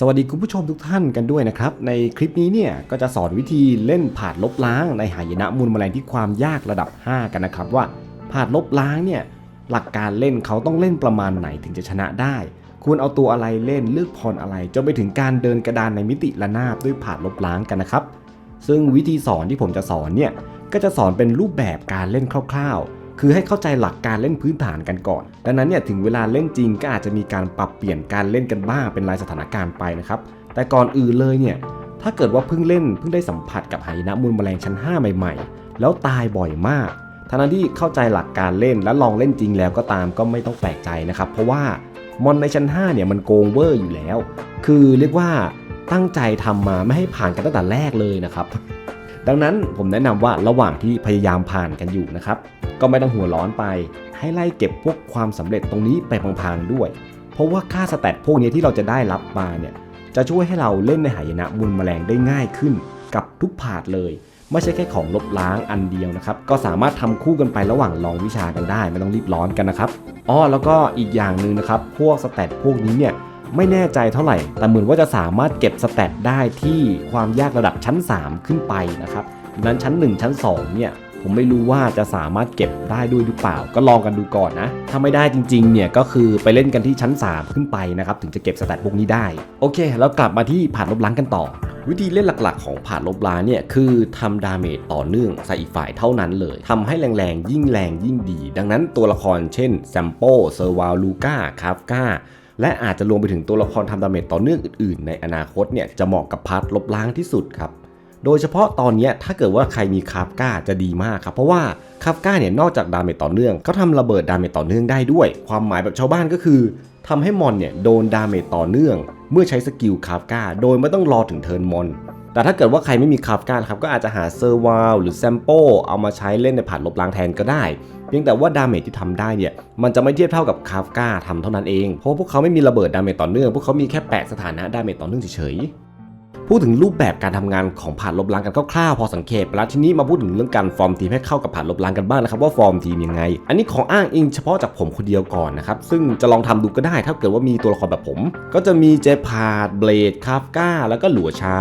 สวัสดีคุณผู้ชมทุกท่านกันด้วยนะครับ ในคลิปนี้เนี่ยก็จะสอนวิธีเล่นผาดลบล้างในหายนะมูลแมลงที่ความยากระดับ 5 กันนะครับว่าผาดลบล้างเนี่ยหลักการเล่นเขาต้องเล่นประมาณไหนถึงจะชนะได้ ควรเอาตัวอะไรเล่นเลือกพรอะไรจนไปถึงการเดินกระดานในมิติระนาบด้วยผาดลบล้างกันนะครับ ซึ่งวิธีสอนที่ผมจะสอนเนี่ยก็จะสอนเป็นรูปแบบการเล่นคร่าวๆ คือให้เข้าใจหลักการเล่นพื้นฐานกันก่อน ดังนั้นเนี่ยถึงเวลาเล่นจริงก็อาจจะมีการปรับเปลี่ยนการเล่นกันบ้างเป็นรายสถานการณ์ไปนะครับ แต่ก่อนอื่นเลยเนี่ยถ้าเกิดว่าเพิ่งเล่นเพิ่งได้สัมผัสกับหายนะมูลแมลงชั้น 5 ใหม่ๆ แล้วตายบ่อยมากทั้งนั้นที่เข้าใจหลักการเล่นและลองเล่นจริงแล้วก็ตามก็ไม่ต้องแปลกใจนะครับ เพราะว่ามอนในชั้น 5 เนี่ยมันโกงเวอร์อยู่แล้ว คือเรียกว่าตั้งใจทำมาไม่ให้ผ่านกันตั้งแต่แรกเลยนะครับ ดังนั้นผมแนะนำว่าระหว่างที่พยายามผ่านกันอยู่นะครับ ก็ไม่ต้องหัวร้อนไป ให้ไล่เก็บพวกความสำเร็จตรงนี้ไปพลางๆด้วย เพราะว่าค่าสแตทพวกนี้ที่เราจะได้รับมาเนี่ยจะช่วยให้เราเล่นในหายนะมูลแมลงได้ง่ายขึ้น กับทุกผาดเลย ไม่ใช่แค่ของลบล้างอันเดียวนะครับ ก็สามารถทำคู่กันไประหว่างลองวิชากันได้ ไม่ต้องรีบร้อนกันนะครับอ๋อแล้วก็อีกอย่างหนึ่งนะครับ พวกสแตทพวกนี้เนี่ยไม่แน่ใจเท่าไหร่ แต่เหมือนว่าจะสามารถเก็บสแตทได้ที่ความยากระดับชั้น 3 ขึ้นไปนะครับดังนั้นชั้น 1 ชั้น 2 เนี่ย ผมไม่รู้ว่าจะสามารถเก็บได้ด้วยหรือเปล่า ก็ลองกันดูก่อนนะ ถ้าไม่ได้จริงๆ เนี่ยก็คือไปเล่นกันที่ชั้น 3 ขึ้นไปนะครับ ถึงจะเก็บสแตทพวกนี้ได้ โอเค แล้วกลับมาที่ผ่านลบล้างกันต่อ วิธีเล่นหลักๆ ของผ่านลบล้างเนี่ยคือทำดาเมจต่อเนื่องใส่อีกฝ่ายเท่านั้นเลยทำให้แรงๆ ยิ่งแรงยิ่งดี ดังนั้นตัวละครเช่นแซมโปเซอร์วาลูกาคาฟกาและอาจจะรวมไปถึงตัวละครทำดาเมจต่อเนื่องอื่นๆ ในอนาคตเนี่ยจะเหมาะกับพาร์ทลบล้างที่สุดครับ โดยเฉพาะตอนนี้ถ้าเกิดว่าใครมีคาฟก้าจะดีมากครับ เพราะว่าคาฟก้าเนี่ยนอกจากดาเมจต่อเนื่องเขาทำระเบิดดาเมจต่อเนื่องได้ด้วย ความหมายแบบชาวบ้านก็คือทำให้มอนเนี่ยโดนดาเมจต่อเนื่อง เมื่อใช้สกิลคาฟก้า โดยไม่ต้องรอถึงเทิร์นมอนแต่ถ้าเกิดว่าใครไม่มีคาฟก้าครับก็อาจจะหาเซอร์วาลหรือแซมโปเอามาใช้เล่นในผ่านลบล้างแทนก็ได้ เพียงแต่ว่าดาเมจที่ทำได้เนี่ยมันจะไม่เทียบเท่ากับคาฟก้าทำเท่านั้นเองเพราะพวกเขาไม่มีระเบิดดาเมจต่อเนื่องพวกเขามีแค่แปะสถานะดาเมจต่อเนื่องเฉย พูดถึงรูปแบบการทำงานของผ่านลบล้างกันคร่าวๆพอสังเกตไปแล้วทีนี้มาพูดถึงเรื่องการฟอร์มทีมให้เข้ากับผ่านลบล้างกันบ้างนะครับว่าฟอร์มทีมยังไง อันนี้ของอ้างอิงเฉพาะจากผมคนเดียวก่อนนะครับซึ่งจะลองทำดูก็ได้ถ้าเกิดว่ามีตัวละครแบบผม ก็จะมีเจพาดเบลดคาฟก้าแล้วก็หลัวชา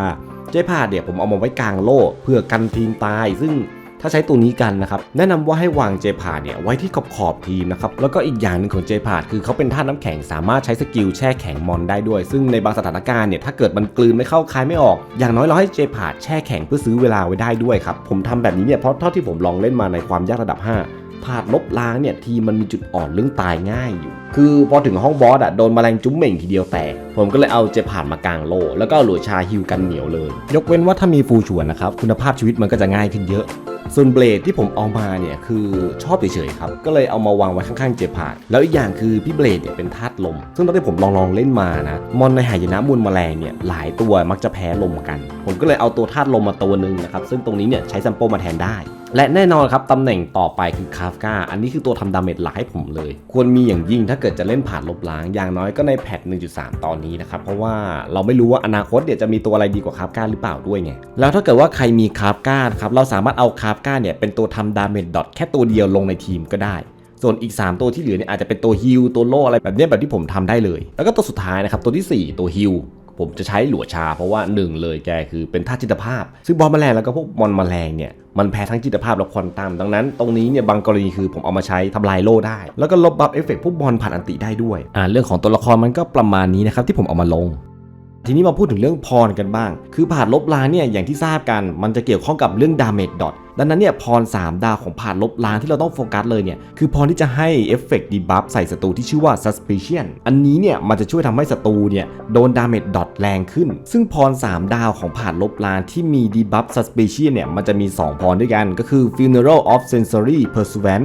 เจพาดเนี่ยผมเอามาไว้กลางโล่เพื่อกันทีมตาย ซึ่ง ถ้าใช้ตัวนี้กันนะครับ แนะนำว่าให้วางเจพาดเนี่ยไว้ที่ขอบขอบทีมนะครับ แล้วก็อีกอย่างหนึ่งของเจพาดคือเขาเป็นท่าน้ำแข็งสามารถใช้สกิลแช่แข็งมอนได้ด้วย ซึ่งในบางสถานการณ์เนี่ยถ้าเกิดมันกลืนไม่เข้าคายไม่ออก อย่างน้อยเราให้เจพาดแช่แข็งเพื่อซื้อเวลาไว้ได้ด้วยครับ ผมทำแบบนี้เนี่ยเพราะเท่าที่ผมลองเล่นมาในความยากระดับ 5ผาดลบล้างเนี่ยทีมมันมีจุดอ่อนเรื่องตายง่ายอยู่ คือพอถึงห้องบอสอะโดนแมลงจุ้มเหม่งทีเดียวแตกผมก็เลยเอาเจผ่านมากลางโล แล้วก็หลัวชาฮิวกันเหนียวเลย ยกเว้นว่าถ้ามีฟูชวนนะครับ คุณภาพชีวิตมันก็จะง่ายขึ้นเยอะ ส่วนเบลดที่ผมเอามาเนี่ยคือชอบเฉยๆครับ ก็เลยเอามาวางไว้ข้างๆเจพาดแล้วอีกอย่างคือพี่เบลดเนี่ยเป็นธาตุลม ซึ่งตอนที่ผมลองลองเล่นมานะ มอนในหายนะมูลแมลงเนี่ยหลายตัวมักจะแพ้ลมกัน ผมก็เลยเอาตัวธาตุลมมาตัวหนึ่งนะครับ ซึ่งตรงนี้เนี่ยใช้ซัมโปมาแทนได้และแน่นอนครับตำแหน่งต่อไปคือคาฟกาอันนี้คือตัวทำดาเมจหลักให้ผมเลย ควรมีอย่างยิ่งถ้าเกิดจะเล่นผ่านลบล้าง อย่างน้อยก็ในแพท 1.3 ตอนนี้นะครับ เพราะว่าเราไม่รู้ว่าอนาคตเดี๋ยวจะมีตัวอะไรดีกว่าคาฟกาหรือเปล่าด้วยไง แล้วถ้าเกิดว่าใครมีคาฟกาครับเราสามารถเอาคาฟกาเนี่ยเป็นตัวทำดาเมจดอทแค่ตัวเดียวลงในทีมก็ได้ส่วนอีก 3 ตัวที่เหลือเนี่ยอาจจะเป็นตัวฮิลตัวโลอะไรแบบเนี้ยแบบที่ผมทำได้เลย แล้วก็ตัวสุดท้ายนะครับ ตัวทีสี่4 ตัวฮิล ผมจะใช้หลัวชา เพราะว่าหนึ่งเลยแกคือเป็นธาตุจิตภาพ ซึ่งบอลแมลงแล้วก็พวกมอนแมลงเนี่ยมันแพ้ทั้งจิตภาพและควอนตัมดังนั้นตรงนี้เนี่ยบางกรณีคือผมเอามาใช้ทำลายโล่ได้ แล้วก็ลบบัฟเอฟเฟกต์พวกบอลผ่านอันติได้ด้วยอ่าเรื่องของตัวละครมันก็ประมาณนี้นะครับที่ผมเอามาลงทีนี้มาพูดถึงเรื่องพรกันบ้าง คือผ่านลบล้างเนี่ยอย่างที่ทราบกัน มันจะเกี่ยวข้องกับเรื่องดาเมจดอท ดังนั้นเนี่ยพร 3 ดาวของผ่านลบล้างที่เราต้องโฟกัสเลยเนี่ยคือพรที่จะให้เอฟเฟกต์ดีบัฟใส่ศัตรูที่ชื่อว่า suspicion อันนี้เนี่ยมันจะช่วยทำให้ศัตรูเนี่ยโดนดาเมจดอทแรงขึ้น ซึ่งพร 3 ดาวของผ่านลบล้างที่มีดีบัฟ suspicion เนี่ยมันจะมี 2 พรด้วยกันก็คือ funeral of sensory persuasion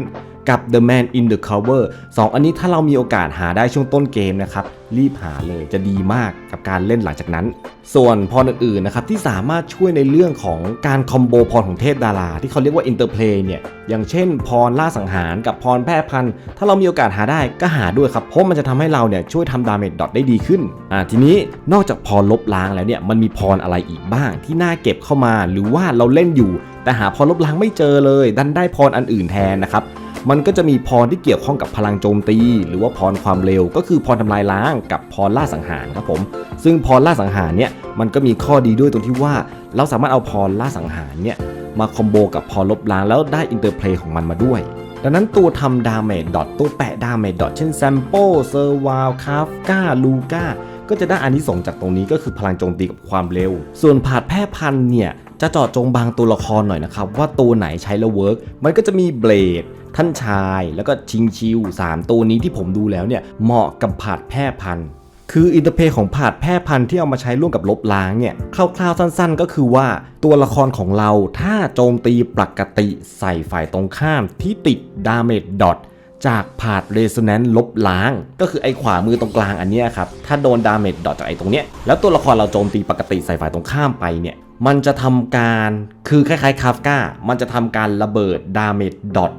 กับ The Man in the Cover 2 อันนี้ถ้าเรามีโอกาสหาได้ช่วงต้นเกมนะครับ รีบหาเลยจะดีมากกับการเล่นหลังจากนั้น ส่วนพรอื่นๆนะครับที่สามารถช่วยในเรื่องของการคอมโบพรของเทพดารา ที่เขาเรียกว่าอินเตอร์เพลย์เนี่ยอย่างเช่นพรล่าสังหารกับพรแพร่พันธุ์ถ้าเรามีโอกาสหาได้ก็หาด้วยครับเพราะมันจะทำให้เราเนี่ยช่วยทำดาเมจดอทได้ดีขึ้นอ่าทีนี้นอกจากพรลบล้างแล้วเนี่ยมันมีพรอะไรอีกบ้าง ที่น่าเก็บเข้ามาหรือว่าเราเล่นอยู่ แต่หาพรลบล้างไม่เจอเลย ดันได้พรอันอื่นแทนนะครับ มันก็จะมีพรที่เกี่ยวข้องกับพลังโจมตี หรือว่าพรความเร็ว ก็คือพรทำลายล้างกับพรล่าสังหารครับผม ซึ่งพรล่าสังหารเนี่ยมันก็มีข้อดีด้วยตรงที่ว่า เราสามารถเอาพรล่าสังหารเนี่ยมาคอมโบกับพรลบล้างแล้วได้อินเตอร์เพลย์ของมันมาด้วยดังนั้นตัวทำดาเมจดอทตัวแปะดาเมจดอทเช่นแซมโปเซอร์วาลคาฟกาลูกาก็จะได้อานิสงส์จากตรงนี้ก็คือพลังโจมตีกับความเร็ว ส่วนผาดแพร่พันธุ์เนี่ย จะเจาะจงบางตัวละครหน่อยนะครับ ว่าตัวไหนใช้แล้วเวิร์กมันก็จะมีเบลด ท่านชายแล้วก็ชิงชิว 3 ตัวนี้ที่ผมดูแล้วเนี่ยเหมาะกับผาดแพร่พันธุ์คืออินเตอร์เพย์ของผาดแพร่พันธุ์ที่เอามาใช้ร่วมกับลบล้างเนี่ยคร่าวๆสั้นๆ ก็คือว่าตัวละครของเราถ้าโจมตีปกติใส่ฝ่ายตรงข้ามที่ติดดาเมจดอทจากผาดเรโซแนนซ์ลบล้าง ก็คือไอ้ขวามือตรงกลางอันนี้ครับ ถ้าโดนดาเมจดอทจากไอ้ตรงเนี้ยแล้วตัวละครเราโจมตีปกติใส่ฝ่ายตรงข้ามไปเนี่ยมันจะทำการคือคล้ายๆคาฟกามันจะทำการระเบิดดาเมจดอท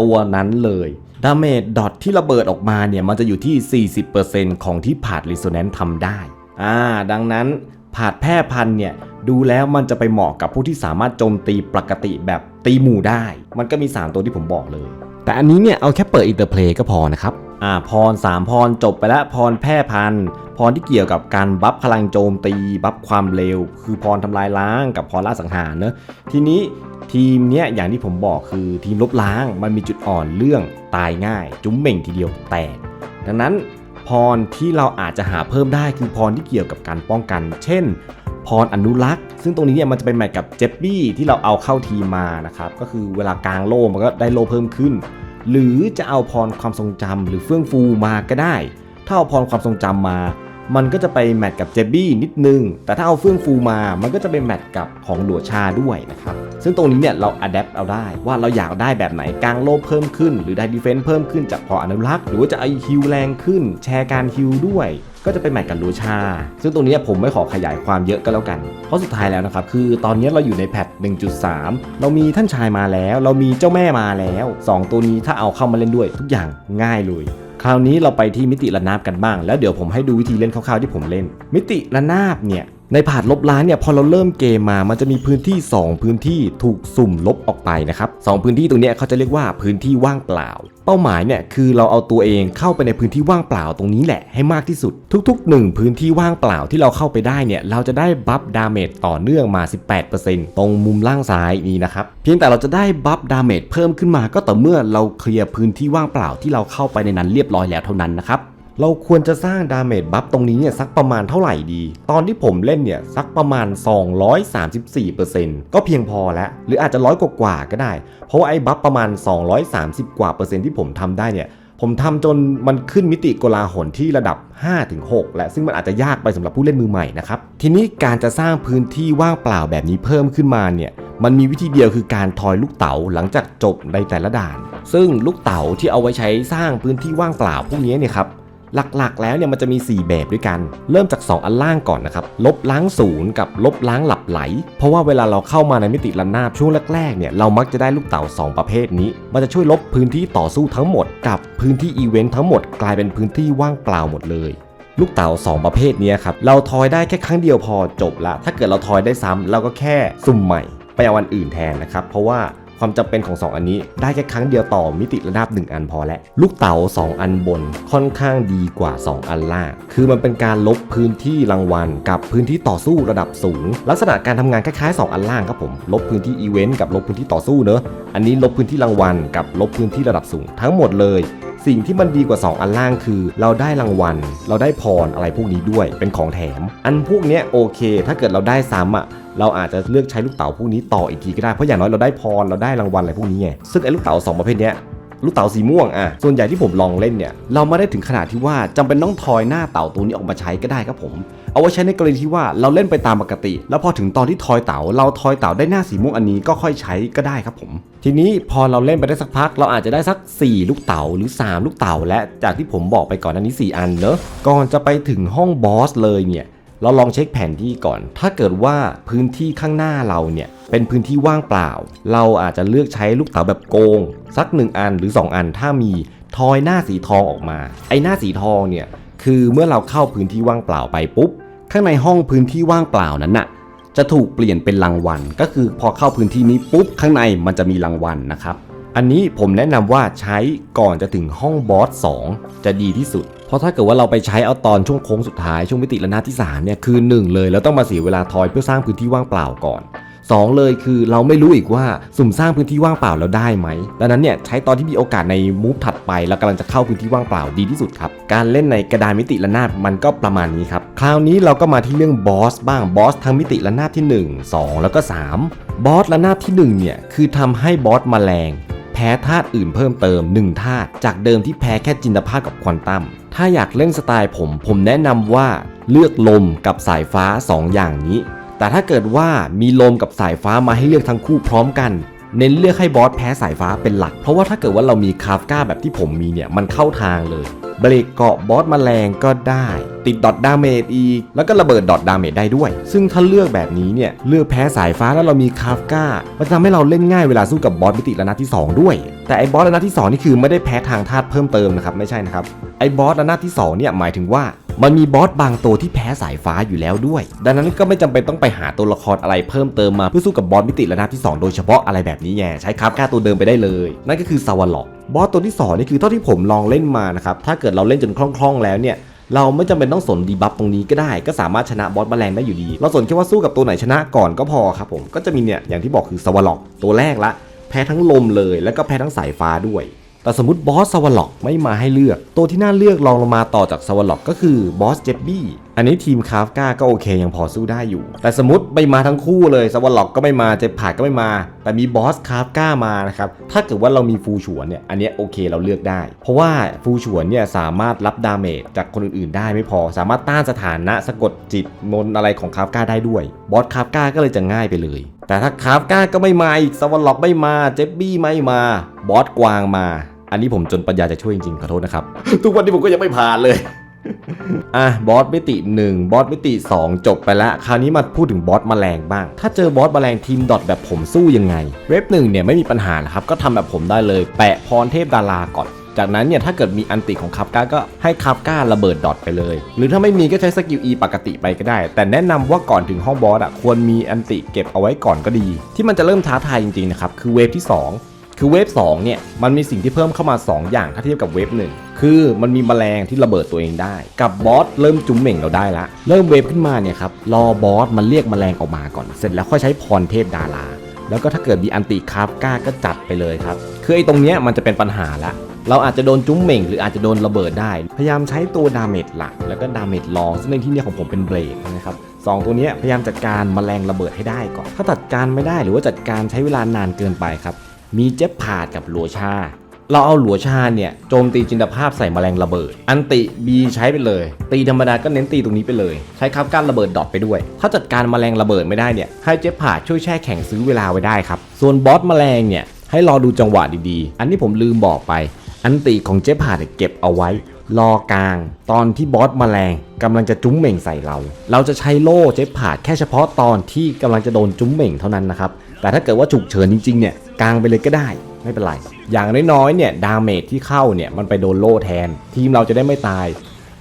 ตัวนั้นเลยดาเมจดอทที่ระเบิดออกมาเนี่ยมันจะอยู่ที่ 40%ของที่ผาดรีโซแนนซ์ทำได้อ่าดังนั้นผาดแพร่พันเนี่ยดูแล้วมันจะไปเหมาะกับผู้ที่สามารถโจมตีปกติแบบตีหมู่ได้ มันก็มี 3 ตัวที่ผมบอกเลย แต่อันนี้เนี่ยเอาแค่เปิดอินเตอร์เพลย์ก็พอนะครับอ่าพร 3 พรจบไปแล้วพรแพร่พันพรที่เกี่ยวกับการบัฟพลังโจมตี บัฟความเร็ว คือพรทำลายล้างกับพรล่าสังหารเนอะทีนี้ทีมเนี้ยอย่างที่ผมบอกคือทีมลบล้างมันมีจุดอ่อนเรื่องตายง่าย จุ้มเหม่งทีเดียวแตกดังนั้นพรที่เราอาจจะหาเพิ่มได้คือพรที่เกี่ยวกับการป้องกัน เช่น พรอนุรักษ์ ซึ่งตรงนี้เนี่ยมันจะเป็นแมทกับเจบบี้ที่เราเอาเข้าทีมมานะครับก็คือเวลากลางโล่มันก็ได้โล่เพิ่มขึ้น หรือจะเอาพรความทรงจำหรือเฟื่องฟูมาก็ได้ ถ้าเอาพรความทรงจำมา มันก็จะไปแมทกับเจบบี้นิดนึง แต่ถ้าเอาเฟื่องฟูมา มันก็จะเป็นแมทกับของหลัวชาด้วยนะครับซึ่งตรงนี้เนี่ยเราอัดแอปเอาได้ว่าเราอยากได้แบบไหนกลางโลบเพิ่มขึ้น หรือได้ดีเฟนซ์เพิ่มขึ้นจากพออนุรักษ์ หรือว่าจะไอฮิวแรงขึ้น แชร์การฮิวด้วย ก็จะเป็นแมทกับลูชา ซึ่งตรงนี้ผมไม่ขอขยายความเยอะก็แล้วกัน เพราะสุดท้ายแล้วนะครับ คือตอนนี้เราอยู่ในแพท 1.3 เรามีท่านชายมาแล้ว เรามีเจ้าแม่มาแล้ว 2 ตัวนี้ถ้าเอาเข้ามาเล่นด้วย ทุกอย่างง่ายเลยคราวนี้เราไปที่มิติระนาบกันบ้าง แล้วเดี๋ยวผมให้ดูวิธีเล่นคร่าวๆที่ผมเล่น มิติระนาบเนี่ย ในผาดลบล้างเนี่ยพอเราเริ่มเกมมามันจะมีพื้นที่ 2 พื้นที่ถูกสุ่มลบออกไปนะครับสพื้นที่ตรงนี้เขาจะเรียกว่าพื้นที่ว่างเปล่า เป้าหมายเนี่ยคือเราเอาตัวเองเข้าไปในพื้นที่ว่างเปล่าตรงนี้แหละให้มากที่สุด ทุก ๆ 1 พื้นที่ว่างเปล่าที่เราเข้าไปได้เนี่ยเราจะได้บัฟดาเมจต่อเนื่องมา 18%ตรงมุมล่างซ้ายนี้นะครับเพียงแต่เราจะได้บัฟดาเมจเพิ่มขึ้นมาก็ต่อเมื่อเราเคลียร์พื้นที่ว่างเปล่าที่เราเข้าไปในนั้นเรียบร้อยแล้วเท่านั้นนะครับ เราควรจะสร้างดาเมจบัฟตรงนี้เนี่ยสักประมาณเท่าไหร่ดี ตอนที่ผมเล่นเนี่ยสักประมาณ 234%ก็เพียงพอแล้ว หรืออาจจะร้อยกว่าก็ได้ เพราะว่าไอ้บัฟประมาณ 230 กว่าเปอร์เซ็นต์ที่ผมทำได้เนี่ยผมทำจนมันขึ้นมิติโกลาหลที่ระดับ 5-6 และซึ่งมันอาจจะยากไปสำหรับผู้เล่นมือใหม่นะครับ ทีนี้การจะสร้างพื้นที่ว่างเปล่าแบบนี้เพิ่มขึ้นมาเนี่ยมันมีวิธีเดียวคือการทอยลูกเต๋าหลังจากจบในแต่ละด่าน ซึ่งลูกเต๋าที่เอาไว้ใช้สร้างพื้นที่ว่างเปล่าพวกนี้เนี่ยครับ หลักๆ แล้วเนี่ยมันจะมี 4 แบบด้วยกัน เริ่มจาก 2 อันล่างก่อนนะครับ ลบล้างศูนย์กับลบล้างหลับไหล เพราะว่าเวลาเราเข้ามาในมิติระนนาบช่วงแรกๆ เนี่ยเรามักจะได้ลูกเต่า 2 ประเภทนี้ มันจะช่วยลบพื้นที่ต่อสู้ทั้งหมด กับพื้นที่อีเวนต์ทั้งหมดกลายเป็นพื้นที่ว่างเปล่าหมดเลยลูกเต่า2 ประเภทนี้ครับ เราทอยได้แค่ครั้งเดียวพอจบละ ถ้าเกิดเราทอยได้ซ้ำเราก็แค่สุ่มใหม่ ไปเอาอันอื่นแทนนะครับ เพราะว่า ความจำเป็นของ 2 อันนี้ได้แค่ครั้งเดียวต่อมิติระนาบ 1 อันพอแล้วลูกเต๋า2 อันบนค่อนข้างดีกว่า 2 อันล่าง คือมันเป็นการลบพื้นที่รางวัล กับพื้นที่ต่อสู้ระดับสูง ลักษณะการทำงานคล้ายๆ 2 อันล่างครับผม ลบพื้นที่อีเวนต์กับลบพื้นที่ต่อสู้เนอะอันนี้ลบพื้นที่รางวัลกับลบพื้นที่ระดับสูงทั้งหมดเลย สิ่งที่มันดีกว่า 2 อันล่างคือ เราได้รางวัล เราได้พรอะไรพวกนี้ด้วยเป็นของแถม อันพวกเนี้ยโอเค ถ้าเกิดเราได้ซ้ำอะเราอาจจะเลือกใช้ลูกเต๋าพวกนี้ต่ออีกทีก็ได้ เพราะอย่างน้อยเราได้พร เราได้รางวัลอะไรพวกนี้ไง ซึ่งไอ้ลูกเต๋าสองประเภทเนี้ย ลูกเต๋าสีม่วงอะส่วนใหญ่ที่ผมลองเล่นเนี่ยเราไม่ได้ถึงขนาดที่ว่าจำเป็นต้องทอยหน้าเต่าตัวนี้ออกมาใช้ก็ได้ครับผม เอาไว้ใช้ในกรณีที่ว่าเราเล่นไปตามปกติ แล้วพอถึงตอนที่ทอยเต๋าเราทอยเต๋าได้หน้าสีม่วงอันนี้ก็ค่อยใช้ก็ได้ครับผม ทีนี้พอเราเล่นไปได้สักพัก เราอาจจะได้สัก 4 ลูกเต๋าหรือ 3 ลูกเต๋าและจากที่ผมบอกไปก่อนอันนี้ 4 อันเนอะก่อนจะไปถึงห้องบอสเลยเนี่ย เราลองเช็คแผนที่ก่อน ถ้าเกิดว่าพื้นที่ข้างหน้าเราเนี่ยเป็นพื้นที่ว่างเปล่า เราอาจจะเลือกใช้ลูกเต๋าแบบโกง สัก 1 อันหรือ 2 อันถ้ามีทอยหน้าสีทองออกมา ไอ้หน้าสีทองเนี่ยคือเมื่อเราเข้าพื้นที่ว่างเปล่าไปปุ๊บ ข้างในห้องพื้นที่ว่างเปล่านั้นน่ะจะถูกเปลี่ยนเป็นรางวัล ก็คือพอเข้าพื้นที่นี้ปุ๊บข้างในมันจะมีรางวัลนะครับ อันนี้ผมแนะนำว่าใช้ก่อนจะถึงห้องบอส2จะดีที่สุด เพราะถ้าเกิดว่าเราไปใช้เอาตอนช่วงโค้งสุดท้ายช่วงมิติระนาบที่3เนี่ยคือ 1 เลยแล้วต้องมาเสียเวลาทอยเพื่อสร้างพื้นที่ว่างเปล่าก่อน 2 เลยคือเราไม่รู้อีกว่าสุ่มสร้างพื้นที่ว่างเปล่าแล้วได้ไหมดังนั้นเนี่ยใช้ตอนที่มีโอกาสในมูฟถัดไปแล้วกำลังจะเข้าพื้นที่ว่างเปล่าดีที่สุดครับ การเล่นในกระดานมิติระนาบมันก็ประมาณนี้ครับ คราวนี้เราก็มาที่เรื่องบอสบ้างบอสทั้งมิติระนาบที่ 1 2 แล้วก็ 3 บอสระนาบที่ 1 เนี่ยคือทำให้บอสแมลงแพ้ธาตุอื่นเพิ่มเติม1ธาตุจากเดิมที่แพ้แค่จินตภาพกับควอนตัมถ้าอยากเล่นสไตล์ผม ผมแนะนำว่าเลือกลมกับสายฟ้า 2 อย่างนี้ แต่ถ้าเกิดว่ามีลมกับสายฟ้ามาให้เลือกทั้งคู่พร้อมกัน เน้นเลือกให้บอสแพ้สายฟ้าเป็นหลัก เพราะว่าถ้าเกิดว่าเรามีคาฟก้าแบบที่ผมมีเนี่ยมันเข้าทางเลย เบรกเกาะบอสแมลงก็ได้ ติดดอทดาเมจอีก แล้วก็ระเบิดดอทดาเมจได้ด้วย ซึ่งถ้าเลือกแบบนี้เนี่ยเลือกแพ้สายฟ้าแล้วเรามีคาฟก้ามันจะทำให้เราเล่นง่ายเวลาสู้กับบอสมิติระนาบที่ 2 ด้วย แต่ไอ้บอสระนาบที่ 2 นี่คือไม่ได้แพ้ทางธาตุเพิ่มเติมนะครับไม่ใช่นะครับไอ้บอสระนาบที่2เนี่ยหมายถึงว่า มันมีบอสบางตัวที่แพ้สายฟ้าอยู่แล้วด้วย ดังนั้นก็ไม่จำเป็นต้องไปหาตัวละครอะไรเพิ่มเติมมาเพื่อสู้กับบอสมิติระนาบที่ 2 โดยเฉพาะอะไรแบบนี้ไงใช้คาฟก้าตัวเดิมไปได้เลย นั่นก็คือซาวาล็อกบอสตัวที่สองนี่คือเท่าที่ผมลองเล่นมานะครับถ้าเกิดเราเล่นจนคล่องๆแล้วเนี่ยเราไม่จำเป็นต้องสนดีบัฟตรงนี้ก็ได้ ก็สามารถชนะบอสแมลงได้อยู่ดี เราสนแค่ว่าสู้กับตัวไหนชนะก่อนก็พอครับผมก็จะมีเนี่ยอย่างที่บอกคือสวาล็อกตัวแรกละ แพ้ทั้งลมเลย แล้วก็แพ้ทั้งสายฟ้าด้วย แต่สมมติบอสสวาล็อกไม่มาให้เลือก ตัวที่น่าเลือกรองลงมาต่อจากสวาล็อกก็คือบอสเจ็บบี้อันนี้ทีมคาฟก้าก็โอเคยังพอสู้ได้อยู่ แต่สมมติไม่มาทั้งคู่เลยสวาล็อกก็ไม่มาเจบผาดก็ไม่มา แต่มีบอสคาฟก้ามานะครับถ้าเกิดว่าเรามีฟูฉวนเนี่ยอันนี้โอเคเราเลือกได้ เพราะว่าฟูฉวนเนี่ยสามารถรับดาเมจจากคนอื่นๆ ได้ไม่พอ สามารถต้านสถานะสะกดจิตมนอะไรของคาฟก้าได้ด้วยบอสคาฟก้าก็เลยจะง่ายไปเลย แต่ถ้าคาฟก้าก็ไม่มาอีกสวาล็อกไม่มาเจบบี้ไม่มา บอสกวางมา อันนี้ผมจนปัญญาจะช่วยจริงๆขอโทษนะครับ ทุกวันนี้ผมก็ยังไม่ผ่านเลยอะบอสมิติ 1 บอสมิติ 2 จบไปแล้ว คราวนี้มาพูดถึงบอสแมลงบ้าง ถ้าเจอบอสแมลงทีมดอทแบบผมสู้ยังไง เว็บหนึ่งเนี่ยไม่มีปัญหานะครับ ก็ทำแบบผมได้เลย แปะพรเทพดาราก่อน จากนั้นเนี่ยถ้าเกิดมีอันติของคับก้าก็ให้คับก้าระเบิดดอทไปเลย หรือถ้าไม่มีก็ใช้สกิล E ปกติไปก็ได้ แต่แนะนำว่าก่อนถึงห้องบอสอะควรมีอันติเก็บเอาไว้ก่อนก็ดี ที่มันจะเริ่มท้าทายจริงๆนะครับคือเวฟที่ 2คือเวฟ2เนี่ยมันมีสิ่งที่เพิ่มเข้ามา 2 อย่างถ้าเทียบกับเวฟ1คือมันมีแมลงที่ระเบิดตัวเองได้ กับบอสเริ่มจุ้มเหม่งเราได้ละ เริ่มเวฟขึ้นมาเนี่ยครับรอบอสมันเรียกแมลงออกมาก่อน เสร็จแล้วค่อยใช้พรเทพดารา แล้วก็ถ้าเกิดมีอันติคาฟก้าก็จัดไปเลยครับคือไอ้ตรงเนี้ยมันจะเป็นปัญหาละ เราอาจจะโดนจุ้มเหม่งหรืออาจจะโดนระเบิดได้ พยายามใช้ตัวดาเมจหลัก แล้วก็ดาเมจรองซึ่งในที่นี้ของผมเป็นเบรกนะครับสองตัวนี้พยายามจัดการแมลงระเบิดให้ได้ก่อน ถ้าจัดการไม่ได้หรือว่าจัดการใช้เวลานานเกินไปครับ มีเจ็บผาดกับหลัวชา เราเอาหลัวชาเนี่ยโจมตีจินตภาพใส่แมลงระเบิด อันติบีใช้ไปเลย ตีธรรมดาก็เน้นตีตรงนี้ไปเลย ใช้ครับการระเบิดดอทไปด้วย ถ้าจัดการแมลงระเบิดไม่ได้เนี่ยให้เจ็บผาดช่วยแช่แข็งซื้อเวลาไว้ได้ครับ ส่วนบอสมแมลงเนี่ยให้รอดูจังหวะดีๆ อันนี้ผมลืมบอกไป อันติของเจ็บผาดเนี่ยเก็บเอาไว้ รอกลาง ตอนที่บอสแมลงกำลังจะจุ้มเหม่งใส่เรา เราจะใช้โล่เจ็บผาดแค่เฉพาะตอนที่กำลังจะโดนจุ้มเหม่งเท่านั้นนะครับ แต่ถ้าเกิดว่าฉุกเฉินจริงๆเนี่ยกลางไปเลยก็ได้ไม่เป็นไร อย่างน้อยๆเนี่ยดาเมจที่เข้าเนี่ยมันไปโดนโล่แทน ทีมเราจะได้ไม่ตาย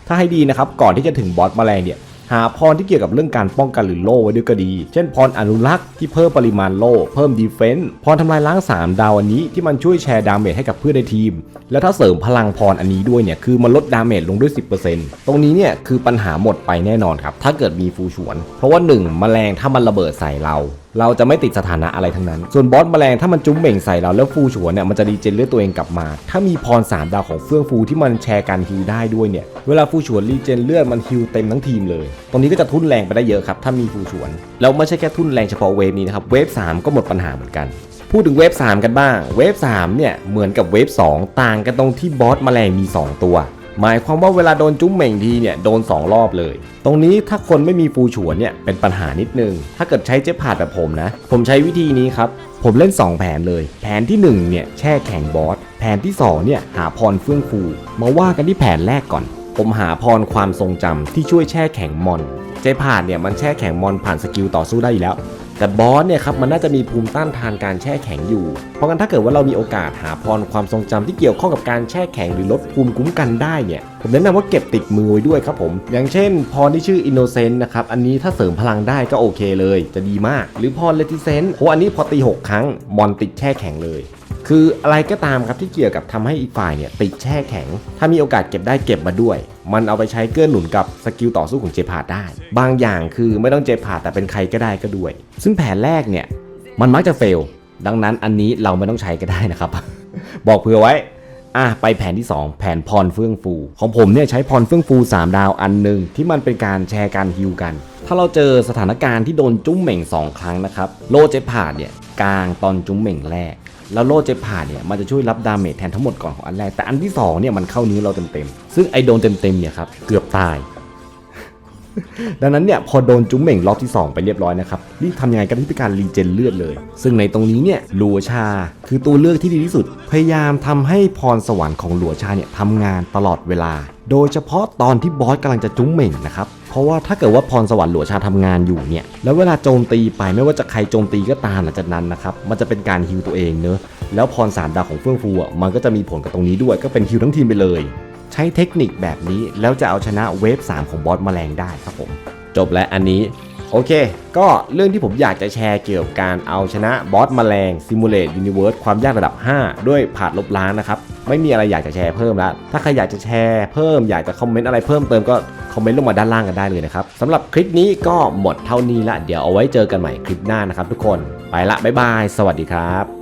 ถ้าให้ดีนะครับก่อนที่จะถึงบอสแมลงเนี่ย หาพรที่เกี่ยวกับเรื่องการป้องกันหรือโล่ไว้ด้วยก็ดี เช่นพรอนุรักษ์ที่เพิ่มปริมาณโล่เพิ่มดีเฟนส์พรทำลายล้าง 3 ดาวอันนี้ที่มันช่วยแชร์ดาเมจให้กับเพื่อนในทีม แล้วถ้าเสริมพลังพรอันนี้ด้วยเนี่ยคือมันลดดาเมจลงด้วย 10%ตรงนี้เนี่ยคือปัญหาหมดไปแน่นอนครับถ้าเกิดมีฟูฉวน เพราะว่า 1 แมลงถ้ามันระเบิดใส่เรา เราจะไม่ติดสถานะอะไรทั้งนั้น ส่วนบอสแมลงถ้ามันจุ้มเหม่งใส่เราแล้วฟูฉวนเนี่ยมันจะดีเจนเลือดตัวเองกลับมา ถ้ามีพร3ดาวของเฟื่องฟูที่มันแชร์การฮิลได้ด้วยเนี่ย เวลาฟูฉวนรีเจนเลือดมันฮิลเต็มทั้งทีมเลย ตรงนี้ก็จะทุ่นแรงไปได้เยอะครับถ้ามีฟูฉวน แล้วไม่ใช่แค่ทุ่นแรงเฉพาะเวฟนี้นะครับ เวฟ3ก็หมดปัญหาเหมือนกันพูดถึงเวฟ3กันบ้าง เวฟ3เนี่ยเหมือนกับเวฟ2ต่างกันตรงที่บอสแมลงมี 2 ตัว หมายความว่าเวลาโดนจุ้มเหม่งทีเนี่ยโดน 2 รอบเลย ตรงนี้ถ้าคนไม่มีฟูฉวนเนี่ยเป็นปัญหานิดนึง ถ้าเกิดใช้เจ๊ผาดแบบผมนะ ผมใช้วิธีนี้ครับ ผมเล่น 2 แผนเลย แผนที่1เนี่ยแช่แข็งบอส แผนที่2เนี่ยหาพรเฟื่องฟู มาว่ากันที่แผนแรกก่อน ผมหาพรความทรงจำที่ช่วยแช่แข็งมอน เจ๊ผาดเนี่ยมันแช่แข็งมอนผ่านสกิลต่อสู้ได้อยู่แล้ว แต่บอสเนี่ยครับมันน่าจะมีภูมิต้านทานการแช่แข็งอยู่ เพราะงั้นถ้าเกิดว่าเรามีโอกาสหาพรความทรงจำที่เกี่ยวข้องกับการแช่แข็งหรือลดภูมิคุ้มกันได้เนี่ยผมแนะนำว่าเก็บติดมือไว้ด้วยครับผม อย่างเช่น พรที่ชื่ออินโนเซนต์นะครับอันนี้ถ้าเสริมพลังได้ก็โอเคเลย จะดีมาก หรือพรเลติเซนต์โหอันนี้พอตี 6 ครั้งมอนติดแช่แข็งเลย คืออะไรก็ตามครับที่เกี่ยวกับทำให้อีกฝ่ายเนี่ยติดแช่แข็ง ถ้ามีโอกาสเก็บได้เก็บมาด้วย มันเอาไปใช้เกื้อหนุนกับสกิลต่อสู้ของเจพาดได้ บางอย่างคือไม่ต้องเจพาดแต่เป็นใครก็ได้ก็ด้วย ซึ่งแผนแรกเนี่ยมันมักจะเฟล ดังนั้นอันนี้เราไม่ต้องใช้ก็ได้นะครับ บอกเผื่อไว้อะไปแผนที่ 2 แผนพรเฟื่องฟู ของผมเนี่ยใช้พรเฟื่องฟู 3 ดาวอันหนึ่งที่มันเป็นการแชร์การฮิวกัน ถ้าเราเจอสถานการณ์ที่โดนจุ้มเหม่ง 2 ครั้งนะครับ โลเจพาดเนี่ย กลางตอนจุ้มเหม่งแรก แล้วโล่เจพาดเนี่ยมันจะช่วยรับดาเมจแทนทั้งหมดก่อนของอันแรก แต่อันที่2เนี่ยมันเข้านิ้วเราเต็มๆซึ่งไอโดนเต็มๆเนี่ยครับเกือบตาย ดังนั้นเนี่ยพอโดนจุ้มเหม่งรอบที่ 2 ไปเรียบร้อยนะครับรีบทำยังไงก็ได้เป็นการรีเจนเลือดเลย ซึ่งในตรงนี้เนี่ยหลัวชา คือตัวเลือกที่ดีที่สุด พยายามทำให้พรสวรรค์ของหลัวชาเนี่ยทำงานตลอดเวลา โดยเฉพาะตอนที่บอสกำลังจะจุ้มเหม่งนะครับ ราะว่าถ้าเกิดว่าพรสวรรค์หลัวชาทำงานอยู่เนี่ยแล้วเวลาโจมตีไปไม่ว่าจะใครโจมตีก็ตามหลังจากนั้นนะครับมันจะเป็นการฮิวตัวเองเนอะแล้วพรสามดาวของเฟื่องฟูอะมันก็จะมีผลกับตรงนี้ด้วยก็เป็นฮิวทั้งทีมไปเลย ใช้เทคนิคแบบนี้แล้วจะเอาชนะเวฟ3ของบอสแมลงได้ครับผม จบและอันนี้โอเค ก็เรื่องที่ผมอยากจะแชร์เกี่ยวกับการเอาชนะบอสแมลง Simulate Universe ความยากระดับ 5 ด้วยผาดลบล้างนะครับ ไม่มีอะไรอยากจะแชร์เพิ่มแล้ว ถ้าใครอยากจะแชร์เพิ่มอยากจะคอมเมนต์อะไรเพิ่มเติมก็คอมเมนต์ลงมาด้านล่างกันได้เลยนะครับสำหรับคลิปนี้ก็หมดเท่านี้ละ เดี๋ยวเอาไว้เจอกันใหม่คลิปหน้านะครับทุกคน ไปละบ๊ายบาย สวัสดีครับ